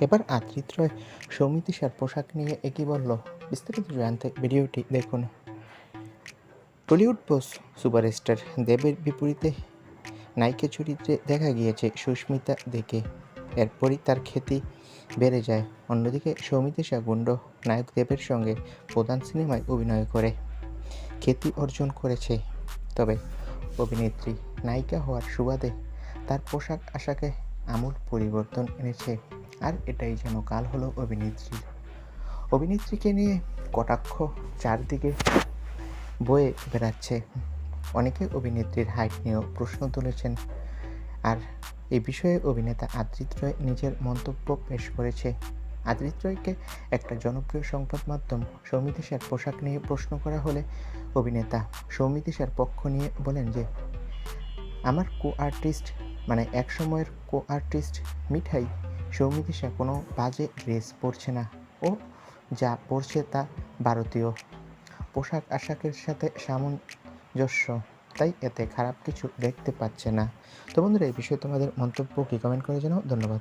এবার আদ্রিত রয় সৌমিতিশার পোশাক নিয়ে একই বলল, বিস্তারিত জানতে ভিডিওটি দেখুন। টলিউড বস সুপারস্টার দেবের বিপরীতে নায়িকা চরিত্রে দেখা গিয়েছে সুস্মিতা দেখে এরপরই তার খ্যাতি বেড়ে যায়। অন্যদিকে সৌমিতিশা গুন্ড নায়ক দেবের সঙ্গে প্রধান সিনেমায় অভিনয় করে, খ্যাতি অর্জন করেছে। তবে অভিনেত্রী নায়িকা হওয়ার সুবাদে তার পোশাক আশাকে আমূল পরিবর্তন এনেছে। আর এটাই যেন কাল হলো অভিনেত্রীর। অভিনেত্রীকে নিয়ে কটাক্ষ চারদিকে বয়ে বেড়াচ্ছে। অনেকে অভিনেত্রীর হাইট নিয়েও প্রশ্ন তুলেছেন। আর এ বিষয়ে অভিনেতা আদ্রিত রয় নিজের মন্তব্য পেশ করেছে। আদ্রিত রয়কে একটা জনপ্রিয় সংবাদ মাধ্যম সৌমিতিশার পোশাক নিয়ে প্রশ্ন করা হলে অভিনেতা সৌমিতিশার পক্ষ নিয়ে বলেন যে, আমার কো আর্টিস্ট মানে এক সময়ের কো আর্টিস্ট মিঠাই সৌমিতিশা কোনো বাজে ড্রেস পরছে না ও যা পরছে তা ভারতীয়। পোশাক আশাকের সাথে সামঞ্জস্য, তাই এতে খারাপ কিছু দেখতে পাচ্ছে না। তো বন্ধুরা, এই বিষয়ে তোমাদের মন্তব্য কি? কমেন্ট করে জানাও। ধন্যবাদ।